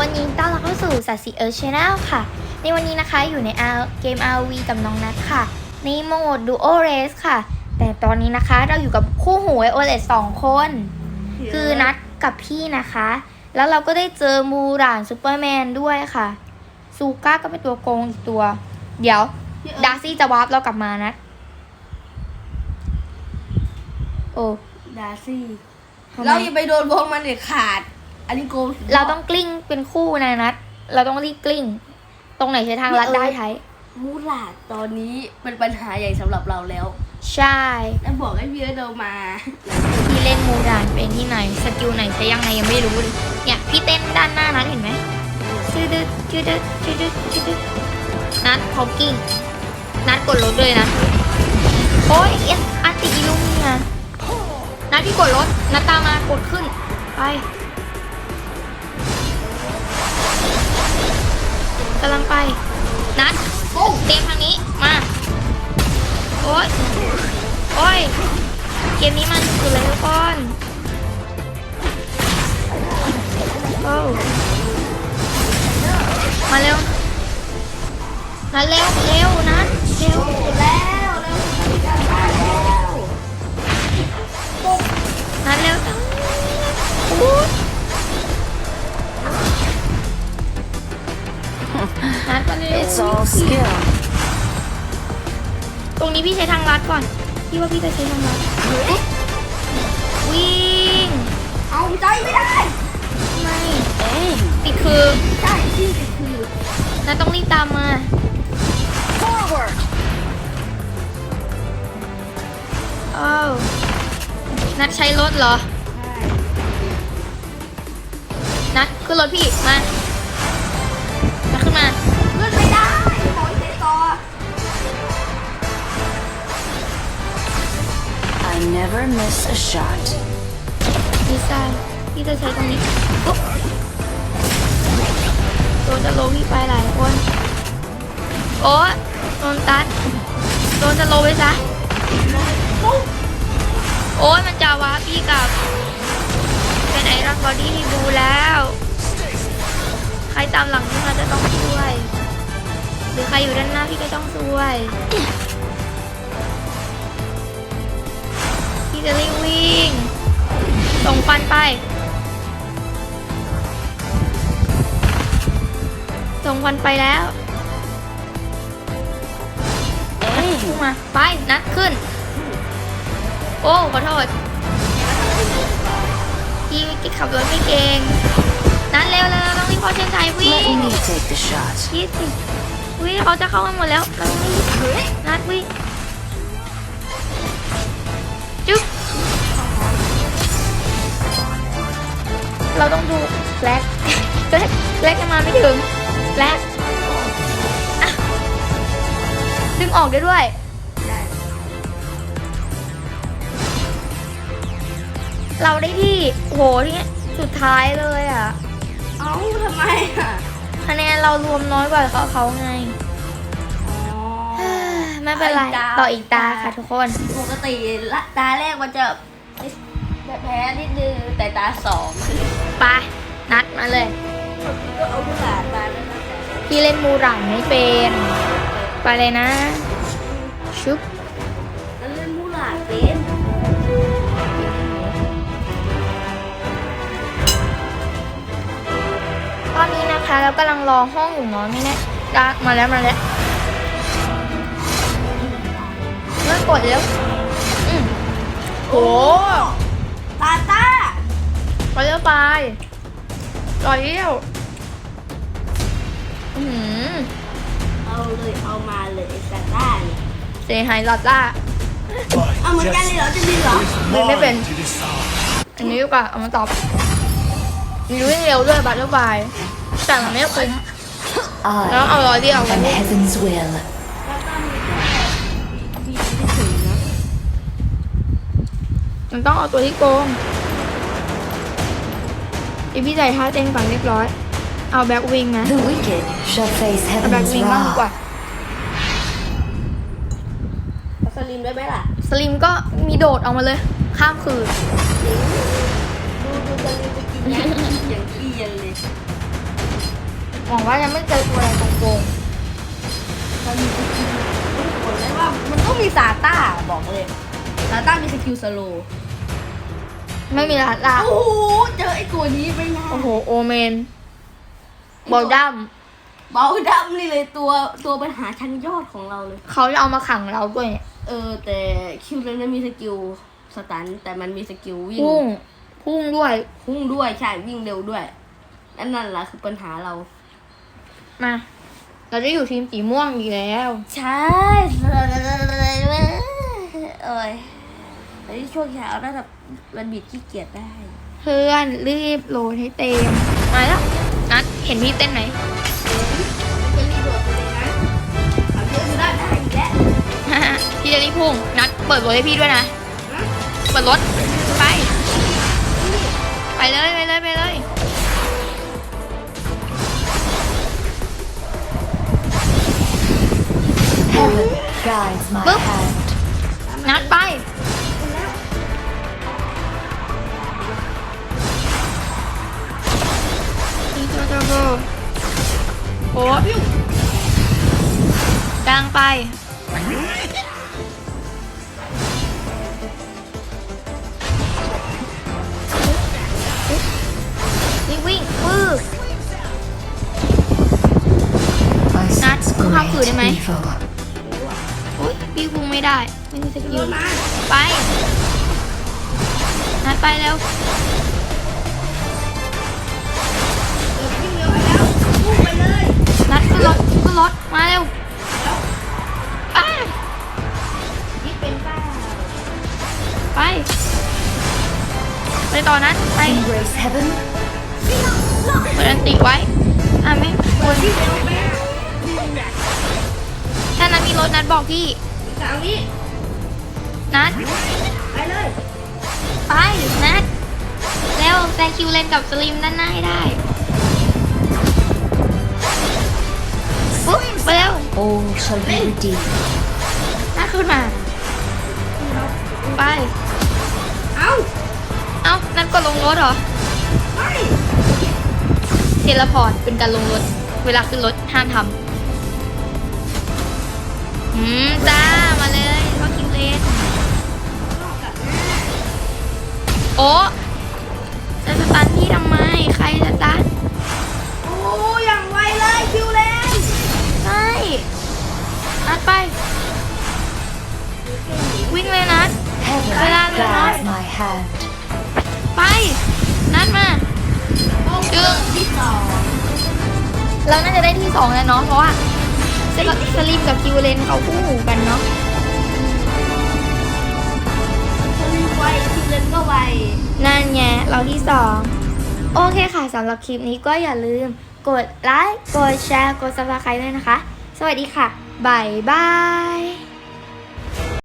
คนยินดีต้อนรับเข้าสู่สัตว์สีเอิร์ชแนลค่ะ ในวันนี้นะคะอยู่ใน R เกม RV กับน้องนัทค่ะ ในโหมด Duo Race ค่ะ แต่ตอนนี้นะคะเราอยู่กับคู่หูไอโอเลสองคน คือนัทกับพี่นะคะ แล้วเราก็ได้เจอมูรานซูเปอร์แมนด้วยค่ะซูก้าก็เป็นตัวโกงอีกตัว เดี๋ยวดาร์ซี่จะวาร์ปเรากลับมานะโอ้ดาซี่ทำไมเราอย่าไปโดนวงมันเด็ดขาด อันนี้โกงเราต้องกลิ้งเป็นคู่นะนัทเราต้องรีบกลิ้ง ตรงไหนใช้ทางลัดได้ไทยมูลาดตอนนี้เป็นปัญหาใหญ่สำหรับเราแล้วใช่แล้วบอกให้พี่เอิร์ธเรามาพี่เล่นมูรานเป็นที่ไหน สกิลไหนใช้ยังไงยังไม่รู้เลยเนี่ยพี่เต้นด้านหน้านัทเห็นไหมชื่อดึดชื่อดึดชื่อดึดชื่อดึดนัทพอกิ้งนัดกดรถเลยนะโอ้ยเอ็นอันติอีลุมเนี่ยนัดพี่กดรถนัดตามมากดขึ้นไป กำลังไป นัดเตรียมทางนี้ มา โอ้ยโอ้ย เกมนี้มันสุดเลยทุกคนโอ้มาเร็วนัดเร็ว เร็วนัดเร็วแล้วแล้วนัดเร็วอู้นัด มาเร็ว It's all skill. ตรงนี้พี่ใช้ทางลัดก่อน พี่ว่าพี่จะใช้ทางลัด วิ่ง เอาใจไม่ได้ไม่ Aim. ติดคือใช่ที่ติดคือนัดต้องรีบตามมา Forward. อ้าวนัดใช้รถเหรอ นัดขึ้นรถพี่ มา never miss a shot. ดีไซน์พี่จะใช้ตรงนี้ปุ๊บโดนจะโลพี่ไปหลายคน โอ้โดนตัดโดนจะโลไปซะ โอ้ยมันจะวาพี่กับ เป็นไอรอนบอดี้บูแล้ว ใครตามหลังพี่มาจะต้องช่วย หรือใครอยู่ด้านหน้าพี่ก็ต้องช่วย ไป ส่งฟันไปแล้ว Aim. พุ่งมา ไปนัดขึ้น โอ้ขอโทษพี่วิกขับรถไม่เก่ง นัดเร็วเร็วต้องรีบเข้าเส้นชัยวิ่ Let ง me take the shot. ยี่สิบวิ่งเขาจะเข้ากันหมดแล้วเราต้องรีบนัดวิ่ง เราต้องดูแฟลกแฟลกแฟลกยังมาไม่ถึงแฟลกอะดึงออกได้ด้วยเราได้ที่โหที่เนี้ยสุดท้ายเลยอะ เอ้าทำไมอะ คะแนนเรารวมน้อยกว่าเขาเขาไงอ๋อไม่เป็นไร ต่ออีกตาค่ะทุกคน ปกติละตาแรกมันจะ แบบแพ้นิดนึงแต่ตาสองคือไปนัดมาเลย ก็เอาผู้หลานมาแล้วนะพี่เล่นมูหลันไม่เป็น ไปเลยนะ ชุบแล้วเล่นมูหลานเป็นตอนนี้นะคะเรากำลังรอห้องอยู่เนาะไม่แน่ดามาแล้วมาแล้วเมื่อกดแล้วอืมโหตาตาไปเร็วไปรอยเลี้ยวอือหือเอาเลยเอามาเลยไอ้ซาต้าเนี่ยเซฮายลอตล่า เอาเหมือนกันเลยเหรอจะดีเหรอไม่ไม่เป็น อันนี้ดีกว่าเอามาตอบ มีวิ่งเร็วด้วยบัตเตอร์ไฟแต่มันไม่คุ้มแล้ว I เอาร้อยเดียว am heaven's will. มีที่ถึงนะมันต้องเอาตัวที่โกง อีพี่ใส่ท่าเต้นก่อนเรียบร้อย เอาแบ็ควิงนะ The wicked shall face เอาแบ็ค heaven's วิงบ้างดีกว่า wrath. เอาสลิมได้ไหมล่ะ สลิมก็มีโดดออกมาเลย ข้ามคืนดูดูสลิมจะกินอย่างอย่างเอียนเลยหวังว่าจะไม่เจอตัวอะไรโกงมันมีสกิลบอกเลยว่ามันต้องมีซาต้าบอกเลยซาต้ามีสกิลสโลว์ๆ ไม่มีลาลาโอ้โหเจอไอ้ตัวนี้ไปไงโอ้โหโอเมนบอลดัมเบาดำนี่เลยตัวตัวปัญหาชั้นยอดของเราเลย เขาจะเอามาขังเราด้วยเนี่ยเออ แต่คิวเลนมันมีสกิลสตันแต่มันมีสกิลวิ่งพุ่งพุ่งด้วยพุ่งด้วยใช่วิ่งเร็วด้วยนั่นนั่นแหละคือปัญหาเรา มา เราจะอยู่ทีมสีม่วงอีกแล้ว ใช่โอ้ย อันนี้ช่วงเช้าน่าจะมันบิดขี้เกียจได้ เพื่อนรีบโหลดให้เต็มมาแล้วนัดเห็นพี่เต้นไหมจะรีบโดดไปเลยนะเอาเยอะอยู่ได้ได้อีกแล้วพี่จะรีบพุ่งนัดเปิดรถให้พี่ด้วยนะเปิดรถไป ไปเลยไปเลยไปเลย Heaven guides my Boop. hand. นัดไป อ้กลางไป วิ่งวิ่งปื้อ I Not sense too hard to great do, mate. evil. อุ้ยพี่คุงไม่ได้ ไม่มีสกิล ไป นัดไปแล้ววิ่งเร็วไปแล้วพุ่งไปเลย นัดขึ้นรถขึ้นรถมาเร็วไปนี่เป็นป้าไป ไปต่อนัดไปเปิดอันติไว้อะไม่ควรถ้านัดมีรถนัดบอกพี่สามวินัดไปเลย ไปนัดเร็วแซคิวเลนกับสลิมด้านหน้าให้ได้ ปุ๊บไปเร็ว All shall be redeemed. นัดขึ้นมา ไป เอ้า เอ้า นัดกดลงรถเหรอไม่เทเลพอร์ตเป็นการลงรถ เวลาขึ้นรถห้ามทำอืมจ้า มาเลยรถคิวเลนโอ้ ด Heaven Wala na. guides my hand. ไป นัดมาจึงที่สองเราน่าจะได้ที่สองแล้วเนาะเพราะว่าสลสลิมกับคิวเลนเขาคู่หูกันเนาะสลิมไวคิวเลนก็ไวนั่นไงเราที่สองโอเคค่ะสำหรับคลิปนี้ก็อย่าลืม กดไลค์กดแชร์กด subscribe ด้วยนะคะ สวัสดีค่ะบ๊ายบาย